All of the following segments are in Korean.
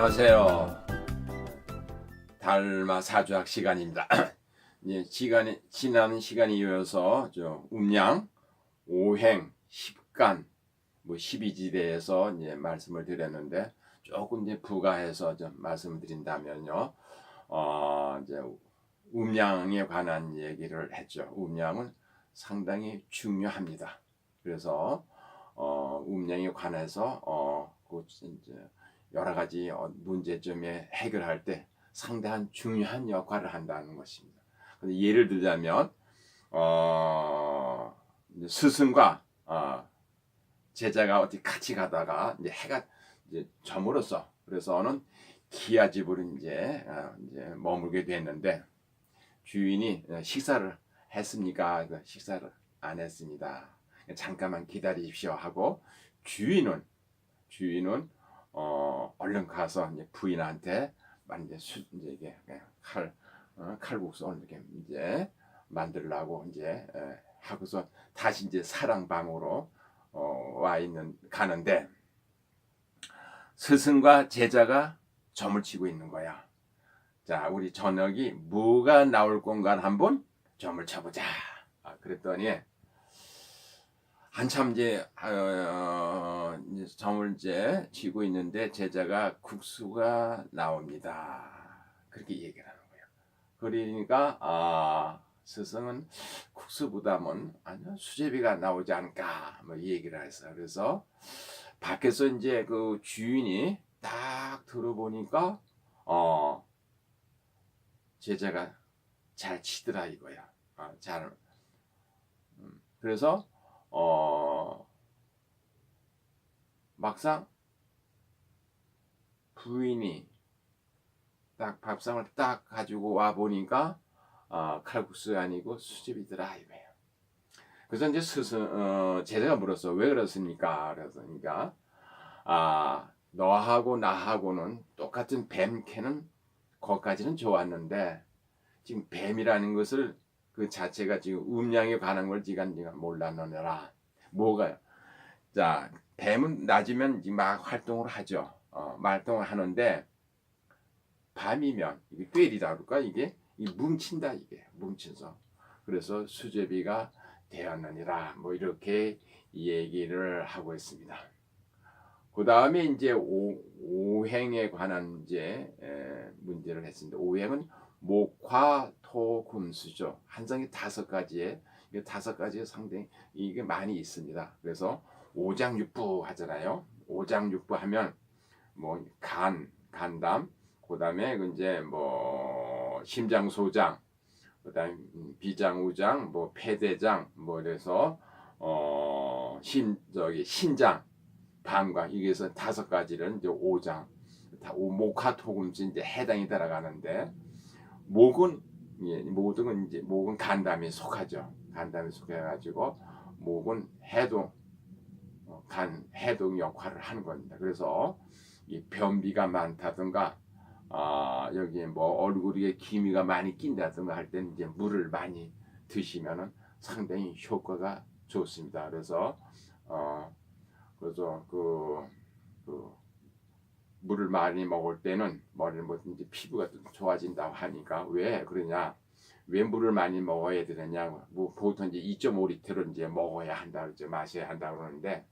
안녕하세요. 달마 사주학 시간입니다. 이제 시간이 지난 시간에 이어서 저 음양, 오행, 십간, 뭐 십이지대에서 이제 말씀을 드렸는데 조금 이제 부가해서 좀 말씀을 드린다면요. 어, 이제 음양에 관한 얘기를 했죠. 음양은 상당히 중요합니다. 그래서 어, 음양에 관해서 어, 그 이제 여러 가지 어, 문제점에 해결할 때 상당한 중요한 역할을 한다는 것입니다. 예를 들자면 어, 스승과 어, 제자가 어디 같이 가다가 이제 해가 이제 저물었어. 그래서는 기아 집으로 이제 어, 이제 머물게 됐는데 주인이 어, 식사를 했습니까? 그 식사를 안 했습니다. 잠깐만 기다리십시오 하고 주인은 주인은 어 얼른 가서 이제 부인한테 만 이제 수 이제 이게 칼 어, 칼국수 이렇게 이제 만들라고 이제 에, 하고서 다시 이제 사랑방으로 어, 와 있는 가는데 스승과 제자가 점을 치고 있는 거야. 자, 우리 저녁이 뭐가 나올 건가 한번 점을 쳐보자. 아, 그랬더니 한참 이제 어, 이제 점을 이제 쥐고 있는데 제자가 국수가 나옵니다. 그렇게 얘기를 하는 거예요. 그러니까 아 스승은 국수보다는 아니요 수제비가 나오지 않을까 뭐이 얘기를 했어요. 그래서 밖에서 이제 그 주인이 딱 들어보니까 어 제자가 잘 치더라 이거야. 아, 잘 음, 그래서 어, 막상 부인이 딱 밥상을 딱 가지고 와 보니까 어, 칼국수 아니고 수제비더라 이거예요. 그래서 이제 스승 어, 제자가 물었어 왜 그렇습니까? 그러니까 아 너하고 나하고는 똑같은 뱀캐는 거기까지는 좋았는데 지금 뱀이라는 것을 그 자체가 지금 음양에 관한 걸 지가 네가 몰랐느라 뭐가요? 자 뱀은 낮이면 막 활동을 하죠. 어, 활동을 하는데 밤이면 이게 꿰리다 그럴까 이게 이 뭉친다 이게 뭉쳐서 그래서 수제비가 되었느니라 뭐 이렇게 얘기를 하고 있습니다. 그 다음에 이제 오, 오행에 관한 이제 에, 문제를 했습니다. 오행은 목화 토 금수죠. 한 장에 다섯 가지에 이게 다섯 가지에 상당히 이게 많이 있습니다. 그래서 오장육부 하잖아요. 오장육부 하면 뭐 간, 간담, 그다음에 그 이제 뭐 심장 소장, 그다음에 비장 우장, 뭐 폐대장, 뭐 그래서 어심 저기 신장, 방광 이게서 다섯 가지를 이제 오장 다 목화토금수 이제 해당이 들어가는데 목은 예, 모든 이제 목은 간담에 속하죠. 간담에 속해가지고 목은 해동 어, 간 해동 역할을 하는 겁니다. 그래서 이 변비가 많다든가 아 여기 뭐 얼굴에 기미가 많이 낀다든가 할 때는 이제 물을 많이 드시면은 상당히 효과가 좋습니다. 그래서 어 그래서 그, 그 물을 많이 먹을 때는 머리를 뭐든지 피부가 좀 좋아진다고 하니까 왜 그러냐 왜 물을 많이 먹어야 되느냐 뭐 보통 이제 2.5리터를 이제 먹어야 한다 그러죠 마셔야 한다 그러는데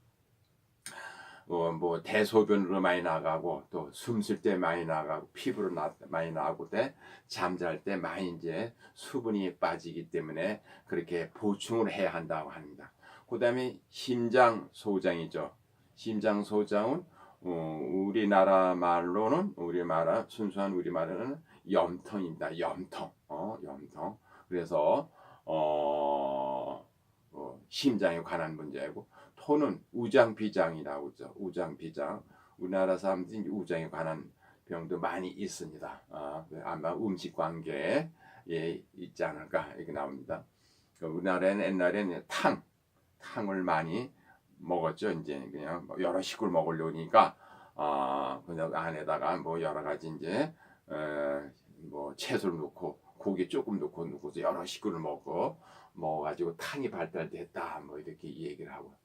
어, 뭐 대소변으로 많이 나가고 또 숨 쉴 때 많이 나가고 피부로 나, 많이 나오고 때 잠잘 때 많이 이제 수분이 빠지기 때문에 그렇게 보충을 해야 한다고 합니다. 그다음에 심장 소장이죠. 심장 소장은 어, 우리나라 말로는 우리나라 순수한 우리말로는 염통입니다. 염통, 어, 염통. 그래서 어, 어, 심장에 관한 문제고 토는 우장비장이라고 하죠. 우장비장. 우리나라 사람들이 우장에 관한 병도 많이 있습니다. 아, 아마 음식 관계에 예, 있지 않을까 이렇게 나옵니다. 그 우리나라에는 옛날에는 탕, 탕을 많이 먹었죠. 이제 그냥 뭐 여러 식을 먹으려니까 아 그냥 안에다가 뭐 여러 가지 이제 에, 뭐 채소를 넣고 고기 조금 넣고 넣고서 여러 식구를 먹고 먹어가지고 탕이 발달됐다 뭐 이렇게 얘기를 하고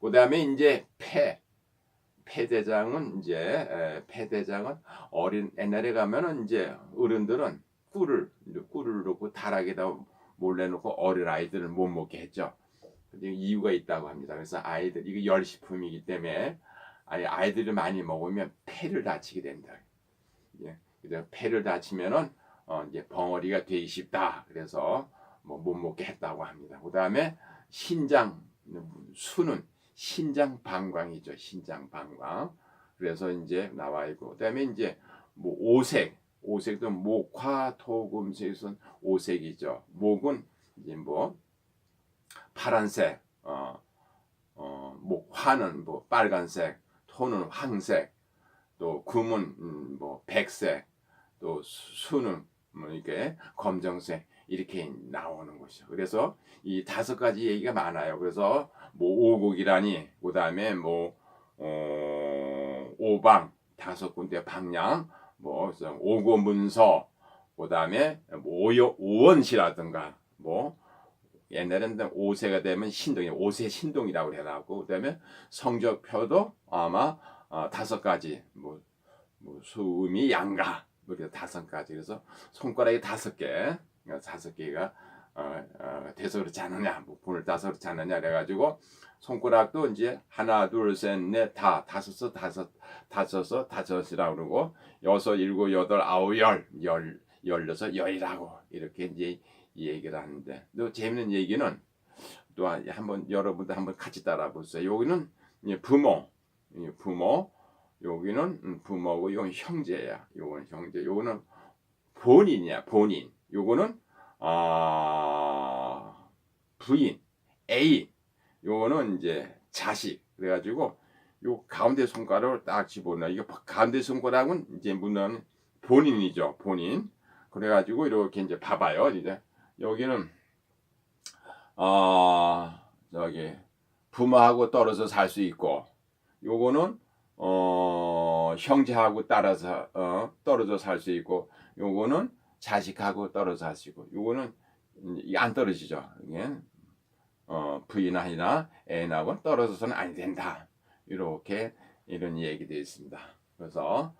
그 다음에 이제 폐 폐대장은 이제 에, 폐대장은 어린 옛날에 가면은 이제 어른들은 꿀을 꿀을 넣고 다락에다 몰래 넣고 어린 아이들을 못 먹게 했죠. 이유가 있다고 합니다. 그래서 아이들 이거 열식품이기 때문에 아이 아이들을 많이 먹으면 폐를 다치게 된다. 예. 그래서 폐를 다치면은 어 이제 벙어리가 되기 쉽다. 그래서 뭐 못 먹게 했다고 합니다. 그다음에 신장 수는 신장 방광이죠. 신장 방광. 그래서 이제 나와 있고 그다음에 이제 뭐 오색 오색도 목화 토금색은 오색이죠. 목은 이제 뭐 파란색, 어, 어, 목화는 뭐 빨간색, 토는 황색, 또 금은 음, 뭐 백색, 또 수는 뭐 이렇게 검정색 이렇게 나오는 것이죠. 그래서 이 다섯 가지 얘기가 많아요. 그래서 뭐 오곡이라니, 그 다음에 뭐 어, 오방 다섯 군데 방향, 뭐 오고문서, 그 다음에 뭐 오여 오원시라든가 뭐 옛날에는 오세가 되면 신동이 오세 신동이라고 해놨고 그다음에 성적표도 아마 어, 다섯 가지 뭐, 뭐 수음이 양가 뭐 이렇게 다섯 가지. 그래서 손가락이 다섯 개 다섯 개가 어, 어, 돼서 그렇지 않느냐 뭐 분을 따서 그렇지 않느냐 그래가지고 손가락도 이제 하나 둘 셋 넷 다 다섯서 다섯 다섯서 다섯이라고 그러고 여섯 일곱 여덟 아홉 열열 열여섯 열이라고 이렇게 이제 이 얘기를 하는데 또 재밌는 얘기는 또 한번 여러분들 한번 같이 따라 보세요. 여기는 부모, 이 부모, 여기는 음, 부모고 이건 형제야. 요거는 형제, 요거는 본인이야. 본인. 요거는 아 부인, 애인. 요거는 이제 자식. 그래가지고 요 가운데 손가락을 딱 집어넣어. 이거 가운데 손가락은 이제 문은 본인이죠. 본인. 그래가지고 이렇게 이제 봐봐요. 이제 여기는 어 저기 부모하고 떨어져 살 수 있고 요거는 어 형제하고 따라서 어 떨어져 살 수 있고 요거는 자식하고 떨어져 살 수 있고 요거는 안 떨어지죠. 이게 어 부인이나 애인하고 떨어져서는 안 된다. 이렇게 이런 얘기되어 있습니다. 그래서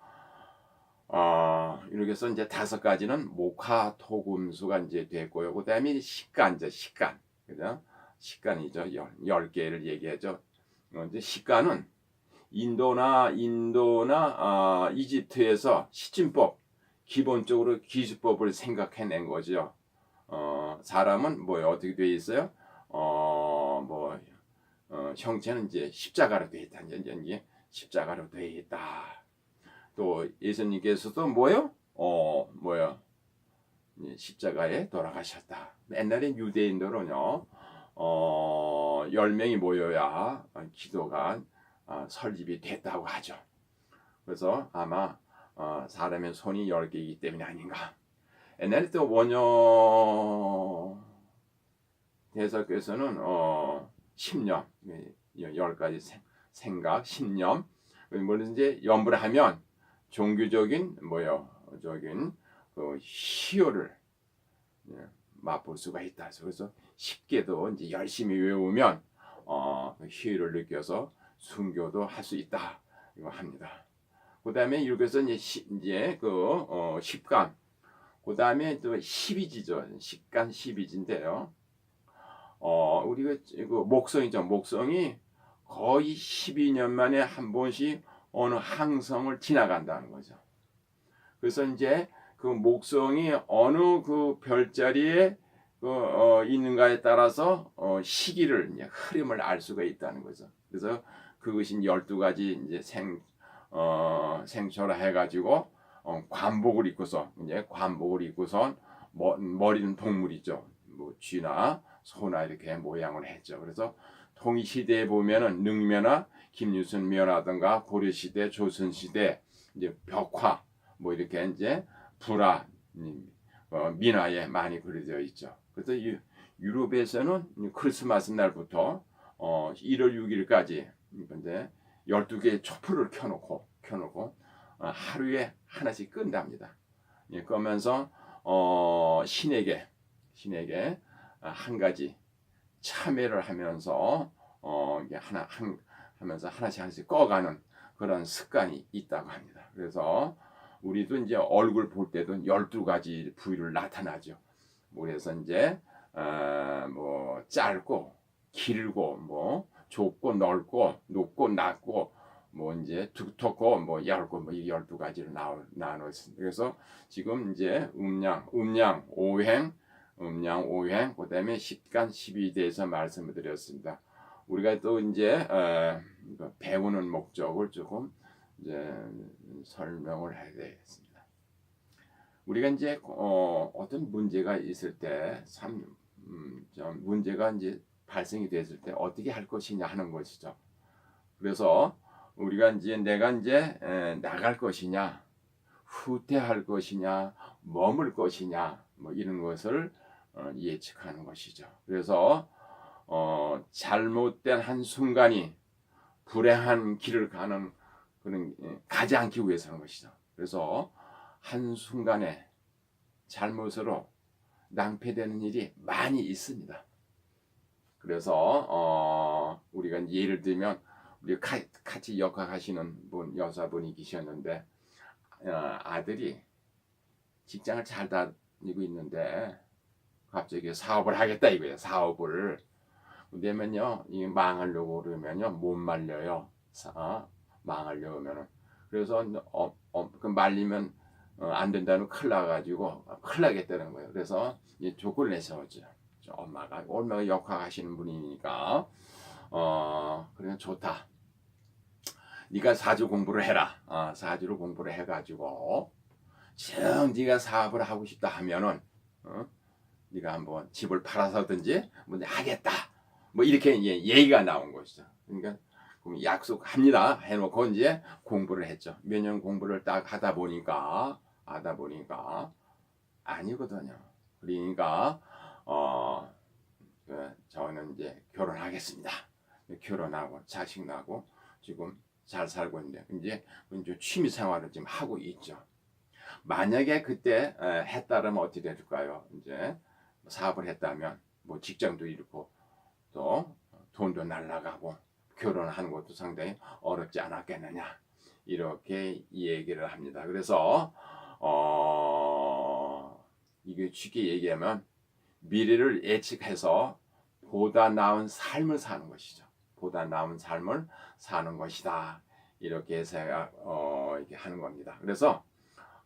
어, 이렇게 해서 이제 다섯 가지는 목화 토 금수가 이제 됐고요. 그 다음에 식간죠, 식간. 그죠? 식간이죠. 열, 열 개를 얘기하죠. 어, 이제 식간은 인도나, 인도나, 어, 이집트에서 시침법, 기본적으로 기술법을 생각해낸 거죠. 어, 사람은 뭐요? 어떻게 되어 있어요? 어, 뭐, 어, 형체는 이제 십자가로 되어 있다. 이제 십자가로 되어 있다. 또 예수님께서도 뭐요? 어 뭐야 십자가에 돌아가셨다. 옛날에 유대인들은요 어 10명이 모여야 기도가 어, 설립이 됐다고 하죠. 그래서 아마 어, 사람의 손이 10개이기 때문이 아닌가. 옛날에 또 원효 대사께서는 어 10년 10가지 생각 10년 뭐든지 염불 하면 종교적인 뭐요 적인 그 희열을 예, 맛볼 수가 있다. 그래서 쉽게도 이제 열심히 외우면 어, 그 희열을 느껴서 순교도 할 수 있다. 이거 합니다. 그 다음에 이렇게 서 이제, 시, 이제 그 어, 십간, 그 다음에 또 십이지죠. 십간 십이지인데요. 어, 우리가 그 목성이죠. 목성이 거의 12년 만에 한 번씩 어느 항성을 지나간다는 거죠. 그래서 이제 그 목성이 어느 그 별자리에 그 어, 있는가에 따라서 어, 시기를 이제 흐름을 알 수가 있다는 거죠. 그래서 그것이 12가지 이제 생 어, 생초라 해가지고 어, 관복을 입고서 이제 관복을 입고선 머, 머리는 동물이죠. 뭐 쥐나 소나 이렇게 모양을 했죠. 그래서 통일 시대에 보면은 능면화 김유순 미화라든가 고려 시대, 조선 시대 이제 벽화 뭐 이렇게 이제 불화 어, 민화에 많이 그려져 있죠. 그래서 유, 유럽에서는 크리스마스 날부터 어, 1월 6일까지 이제 12개의 촛불을 켜놓고 켜놓고 어, 하루에 하나씩 끈답니다. 예, 끄면서 어, 신에게 신에게 한 가지 참여를 하면서 어, 하나 한 하면서 하나씩 하나씩 꺼가는 그런 습관이 있다고 합니다. 그래서 우리도 이제 얼굴 볼 때도 12가지 부위를 나타나죠. 그래서 이제 어, 뭐 짧고 길고 뭐 좁고 넓고 높고 낮고 뭐 이제 두텁고 뭐 얇고 뭐이 열두 가지로 나눠 나눴습니다. 그래서 지금 이제 음양, 음양, 오행, 음양, 오행, 그다음에 십간, 십이대에서 말씀을 드렸습니다. 우리가 또 이제 어, 배우는 목적을 조금 이제 설명을 해야 되겠습니다. 우리가 이제 어, 어떤 문제가 있을 때참 음, 문제가 이제 발생이 됐을 때 어떻게 할 것이냐 하는 것이죠. 그래서 우리가 이제 내가 이제 에, 나갈 것이냐, 후퇴할 것이냐, 머물 것이냐, 뭐 이런 것을 어, 예측하는 것이죠. 그래서 어, 잘못된 한 순간이 불행한 길을 가는 그런 예, 가지 않기 위해서 하는 것이죠. 그래서 한 순간에 잘못으로 낭패되는 일이 많이 있습니다. 그래서 어, 우리가 예를 들면 우리 같이 역학하시는 분 여자분이 계셨는데 어, 아들이 직장을 잘 다니고 있는데 갑자기 사업을 하겠다 이거예요. 사업을 그러면요 이 망하려고 그러면요 못 말려요. 어? 망하려고 하면은 그래서 어, 어, 그 말리면 어, 안 된다는 큰일 나가지고 큰일 나겠다는 거예요. 그래서 이 조건을 내세웠죠. 엄마가 얼마나 역학하시는 분이니까 어 그러면 좋다. 네가 사주 공부를 해라. 어, 사주로 공부를 해가지고 정 네가 사업을 하고 싶다 하면은 어? 네가 한번 집을 팔아서든지 뭐 하겠다. 뭐 이렇게 이제 얘기가 나온 것이죠. 그러니까 약속합니다. 해놓고 이제 공부를 했죠. 몇 년 공부를 딱 하다 보니까 하다 보니까 아니거든요. 그러니까 어그 저는 이제 결혼하겠습니다. 결혼하고 자식 나고 지금 잘 살고 있는데 이제 이제 취미 생활을 지금 하고 있죠. 만약에 그때 했다면 어떻게 될까요? 이제 사업을 했다면 뭐 직장도 잃고 또 돈도 날라가고 결혼하는 것도 상당히 어렵지 않았겠느냐 이렇게 얘기를 합니다. 그래서 어 이게 쉽게 얘기하면 미래를 예측해서 보다 나은 삶을 사는 것이죠. 보다 나은 삶을 사는 것이다. 이렇게 해서 어, 이렇게 하는 겁니다. 그래서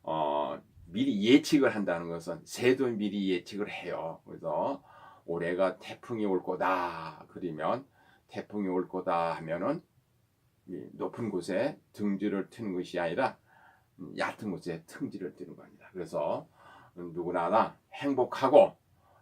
어, 미리 예측을 한다는 것은 새도 미리 예측을 해요. 그래서 올해가 태풍이 올 거다. 그러면 태풍이 올 거다 하면은 높은 곳에 등지를 트는 것이 아니라 얕은 곳에 등지를 뜨는 겁니다. 그래서 누구나 행복하고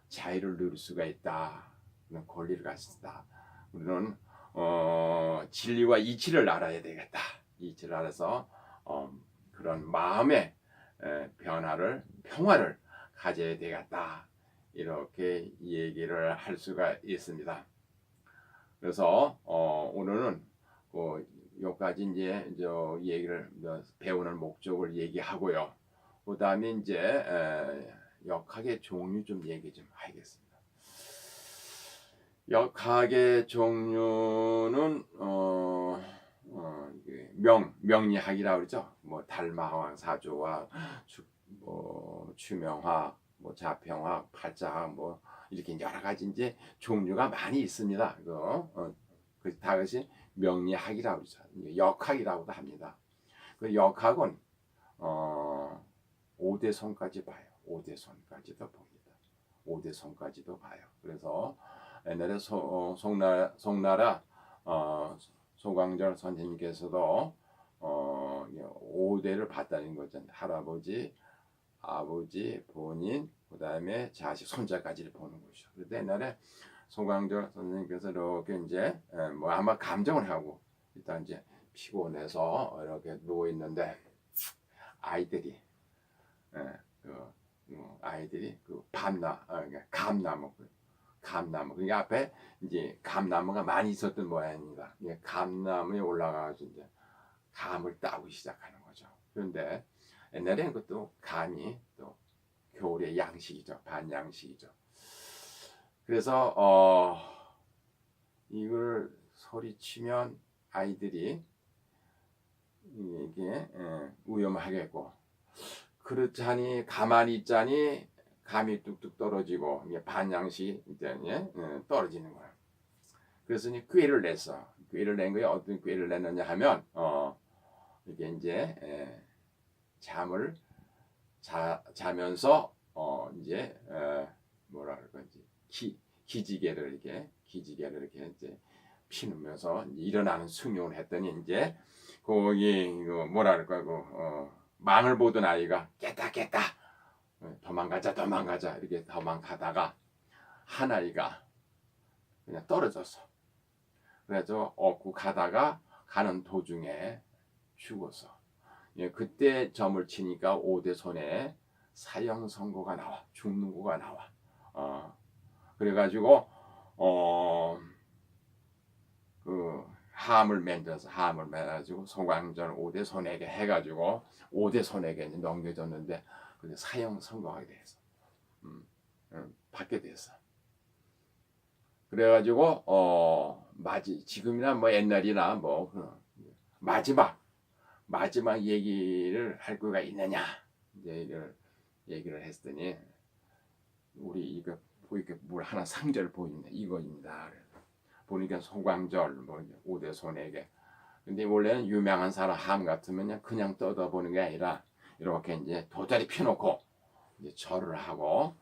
자유를 누릴 수가 있다. 그런 권리를 가진다. 우리는 어, 진리와 이치를 알아야 되겠다. 이치를 알아서 어, 그런 마음의 에, 변화를 평화를 가져야 되겠다. 이렇게 얘기를 할 수가 있습니다. 그래서 어, 오늘은 그 여기까지 이제 저 얘기를 배우는 목적을 얘기하고요. 그 다음에 이제 에, 역학의 종류 좀 얘기 좀 하겠습니다. 역학의 종류는 어, 어, 명 명리학이라고 그러죠. 뭐 달마왕 사조와 주, 뭐 추명학, 뭐 자평학, 팔자학 뭐 이렇게 여러 가지 이제 종류가 많이 있습니다. 어, 그 다것이 명리학이라고 그러죠. 역학이라고도 합니다. 그 역학은 어, 5대 손까지 봐요. 5대 손까지도 봅니다. 5대 손까지도 봐요. 그래서 옛날에 소, 어, 송나, 송나라 어, 소광절 선생님께서도 어, 5대를 봤다는 거죠. 할아버지, 아버지, 본인, 그 다음에 자식, 손자까지를 보는 거죠. 그때 옛날에 송광절 선생님께서 이렇게 이제 뭐 아마 감정을 하고 일단 이제 피곤해서 이렇게 누워 있는데 아이들이 그 어, 아이들이 그 밤나 어, 그러니까 감나무 그 감나무 그 앞에 이제 감나무가 많이 있었던 모양입니다. 감나무에 올라가서 이제 감을 따고 시작하는 거죠. 그런데 옛날에는 그것도 감이 또 겨울의 양식이죠. 반양식이죠. 그래서 어 이걸 소리치면 아이들이 이게 예, 위험하겠고 그렇자니 가만히 있자니 감이 뚝뚝 떨어지고 이게 반양시 이제 예, 떨어지는 거야. 그래서 이제 꾀를 냈어. 꾀를 낸 거에 어떤 꾀를 냈느냐 하면 어 이게 이제 예, 잠을 자 자면서 어 이제 에, 뭐라 그럴까 기 기지개를 이렇게 기지개를 이렇게 이제 피누면서 일어나는 승용을 했더니 이제 거기 이거 뭐라 그럴까 그 어, 망을 보던 아이가 깼다 깼다 어, 도망가자 도망가자 이렇게 도망가다가 한 아이가 그냥 떨어졌어. 그래서 업고 가다가 가는 도중에 죽었어. 예, 그때 점을 치니까 오대 손에 사형 선고가 나와 죽는 거가 나와. 어, 그래가지고 어. 그 함을 만들어서 함을 매가지고 소강전 5대 손에게 해가지고 5대 손에게 넘겨줬는데 그게 사형 선고하게 됐어. 음, 음, 받게 됐어. 그래가지고 어 마지 지금이나 뭐 옛날이나 뭐 그, 마지막 마지막 얘기를 할 거가 있느냐? 이걸 얘기를 했더니 우리 이거 보이게 물 하나 상절 보이는데 이거입니다. 보니까 소광절 뭐 오대 손에게. 근데 원래는 유명한 사람 함 같으면 그냥 뜯어보는 게 아니라 이렇게 이제 돗자리 펴놓고 이제 절을 하고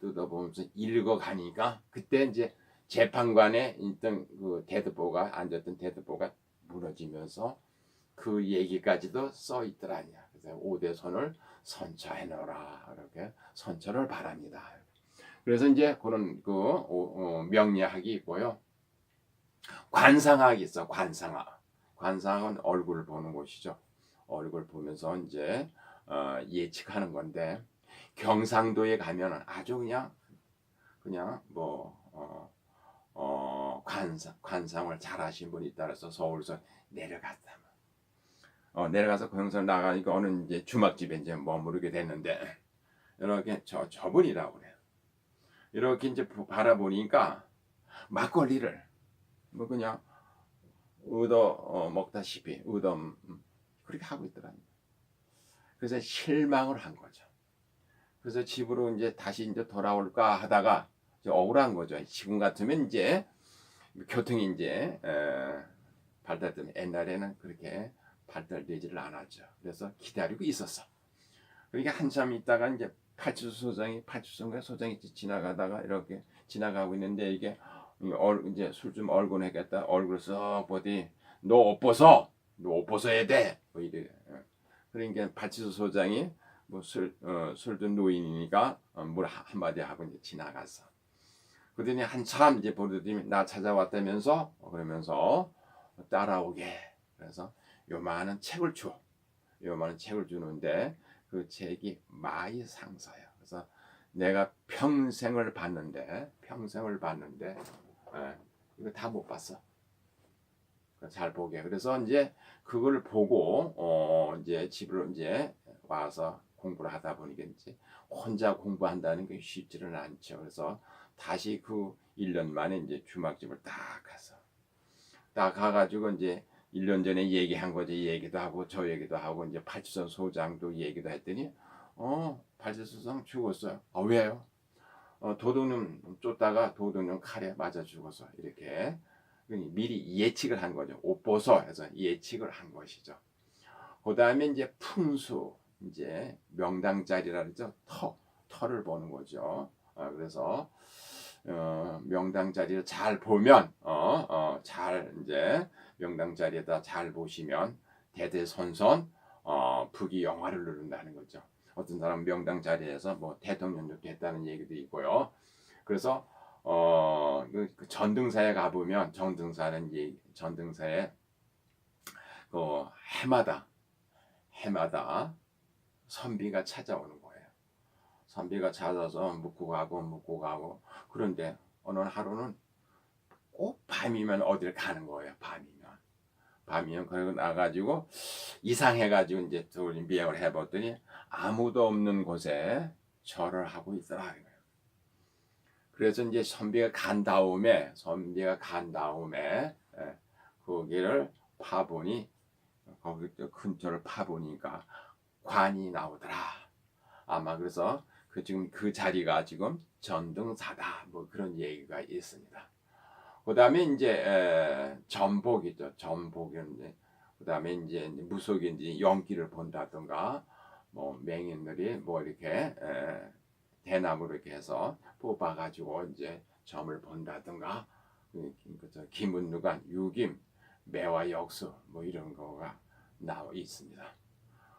뜯어보면서 읽어가니까 그때 이제 재판관에 있던 그 대드보가 앉았던 대드보가 무너지면서 그 얘기까지도 써 있더라냐. 그래서 오대 손을 선처해 놓으라 이렇게 선처를 바랍니다. 그래서 이제 그런 그 어, 명리학이 있고요. 관상학이 있어. 관상학. 관상은 얼굴을 보는 곳이죠. 얼굴 보면서 이제 어, 예측하는 건데 경상도에 가면은 아주 그냥 그냥 뭐 어, 어, 관상 관상을 잘하신 분이 따라서 서울서 내려갔다. 어, 내려가서 경상 나가니까 어느 이제 주막집에 이제 머무르게 됐는데 이렇게 저 저분이라고 그래요. 이렇게 이제 바라보니까 막걸리를 뭐 그냥 얻어 어, 먹다시피 얻어 음, 그렇게 하고 있더랍니다. 그래서 실망을 한 거죠. 그래서 집으로 이제 다시 이제 돌아올까 하다가 이제 억울한 거죠. 지금 같으면 이제 교통이 이제 에, 발달되면 옛날에는 그렇게 발달되지를 않았죠. 그래서 기다리고 있었어. 그러니까 한참 있다가 이제 파출소 소장이 파출소인가 소장이 지나가다가 이렇게 지나가고 있는데 이게 이제 술 좀 얼굴 해겠다. 얼굴 썩 보더니 너옷 벗어. 너옷 벗어야 돼 뭐 이래. 그러니까 파출소 소장이 뭐술 어, 노인이니까 어, 물 한마디 하고 이제 지나갔어. 그러더니 한참 이제 보더니 나 찾아왔다면서 어, 그러면서 따라오게. 그래서 요만한 책을 줘 요만한 책을 주는데 그 책이 마이 상사야 그래서 내가 평생을 봤는데 평생을 봤는데 예, 이거 다 못 봤어. 잘 보게. 그래서 이제 그걸 보고 어 이제 집으로 이제 와서 공부를 하다 보니까 혼자 공부한다는 게 쉽지는 않죠. 그래서 다시 그 1년 만에 이제 주막집을 딱 가서 딱 가가지고 이제 1년 전에 얘기한 거지 얘기도 하고 저 얘기도 하고 이제 팔주선 소장도 얘기도 했더니 어 팔주선 죽었어요. 아 왜요? 어, 도둑놈 쫓다가 도둑놈 칼에 맞아 죽어서 이렇게 미리 예측을 한 거죠. 옷 벗어 해서 예측을 한 것이죠. 그 다음에 이제 풍수 이제 명당 자리라 그러죠. 터 터를 보는 거죠. 어, 그래서 어, 명당 자리를 잘 보면 어, 어, 잘 이제 명당 자리에다 잘 보시면 대대손손 어, 북이 영화를 누른다는 거죠. 어떤 사람 명당 자리에서 뭐 대통령도 됐다는 얘기도 있고요. 그래서 어, 그, 그 전등사에 가보면 전등사는 이 전등사에 그 해마다 해마다 선비가 찾아오는 거예요. 선비가 찾아서 묻고 가고 묻고 가고 그런데 어느 하루는 꼭 밤이면 어딜 가는 거예요. 밤이면 밤이면 그러고 나가지고 이상해가지고 이제 둘 미행을 해봤더니 아무도 없는 곳에 절을 하고 있더라. 그래서 이제 선비가 간 다음에 선비가 간 다음에 예, 거기를 파보니 거기 또 근처를 파보니까 관이 나오더라. 아마 그래서 그 지금 그 자리가 지금 전등사다 뭐 그런 얘기가 있습니다. 그 다음에 이제 에, 전복이죠. 전복인데 그다음에 이제 무속인지 연기를 본다든가 뭐 맹인들이 뭐 이렇게 에, 대나무로 이렇게 해서 뽑아가지고 이제 점을 본다든가 그, 그, 저 김은누간 유김 매화 역수 뭐 이런 거가 나와 있습니다.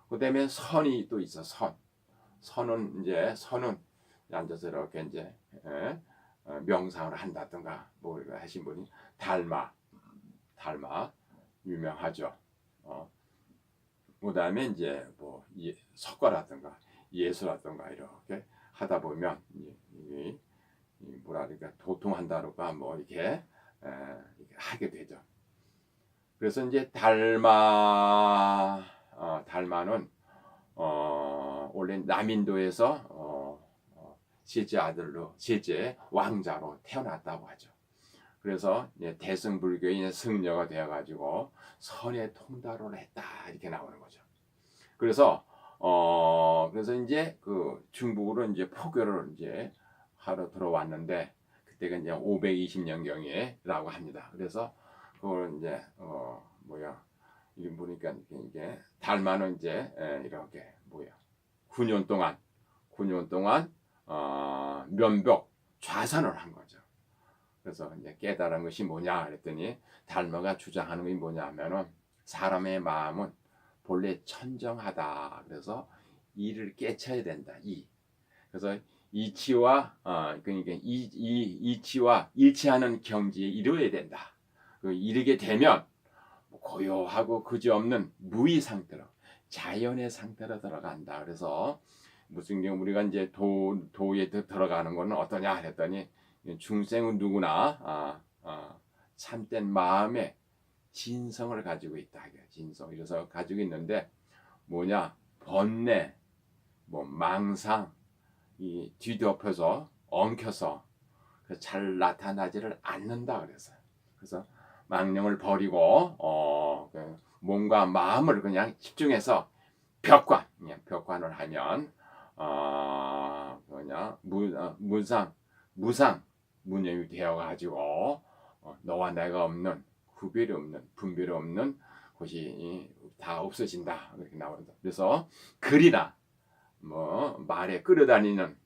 그다음에 선이 또 있어 선. 선은 이제 선은 앉아서 이렇게 이제 에, 어, 명상을 한다든가 뭐 하신 분이 달마 달마 유명하죠. 어. 그다음에 이제 뭐 예, 석과라든가 예수라든가 이렇게 하다 보면 이, 이, 이 뭐라 그러니까 도통한다든가 뭐 이렇게, 에, 하게 되죠. 그래서 이제 달마 어, 달마는 어, 원래 남인도에서 어, 어, 셋째 아들로 셋째 왕자로 태어났다고 하죠. 그래서 대승불교의 승려가 되어가지고 선의 통달을 했다 이렇게 나오는 거죠. 그래서 어 그래서 이제 그 중국으로 이제 포교를 이제 하러 들어왔는데 그때가 이제 520년 경에라고 합니다. 그래서 그걸 이제 어 뭐야 이게 보니까 이게 달마는 이제 에, 이렇게 뭐야 9년 동안 9년 동안 어 면벽 좌선을 한 거죠. 그래서 이제 깨달은 것이 뭐냐 그랬더니 달마가 주장하는 것이 뭐냐면은 사람의 마음은 본래 천정하다. 그래서 이를 깨쳐야 된다. 이. 그래서 이치와 어 그러니까 이, 이 이치와 일치하는 경지에 이르어야 된다. 그 이르게 되면 고요하고 그지없는 무의 상태로 자연의 상태로 들어간다. 그래서 무슨 경우 우리가 이제 도 도에 들어가는 거는 어떠냐 했더니 중생은 누구나 아, 아, 참된 마음의 진성을 가지고 있다. 진성. 이래서 가지고 있는데 뭐냐 번뇌, 뭐 망상, 이 뒤덮여서 엉켜서 그잘 나타나지를 않는다 그래서 그래서 망령을 버리고 어, 그 몸과 마음을 그냥 집중해서 벽관, 벽관을 하면 어, 뭐냐 무, 어, 무상, 무상 문념이 되어가지고 어, 너와 내가 없는 구별이 없는 분별이 없는 것이 다 없어진다 이렇게 나온다. 그래서 글이나 뭐 말에 끌어다니는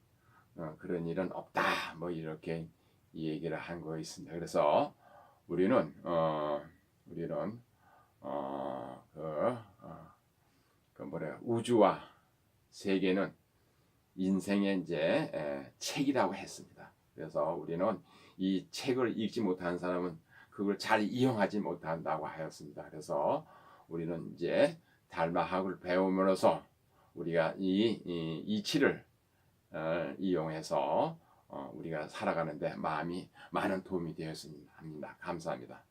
어, 그런 일은 없다. 뭐 이렇게 얘기를 한 거 있습니다. 그래서 우리는 어 우리는 어 그 어, 그 뭐래 우주와 세계는 인생의 이제 에, 책이라고 했습니다. 그래서 우리는 이 책을 읽지 못하는 사람은 그걸 잘 이용하지 못한다고 하였습니다. 그래서 우리는 이제 달마학을 배움으로써 우리가 이, 이 이치를 어, 이용해서 어, 우리가 살아가는데 마음이 많은 도움이 되었습니다. 감사합니다.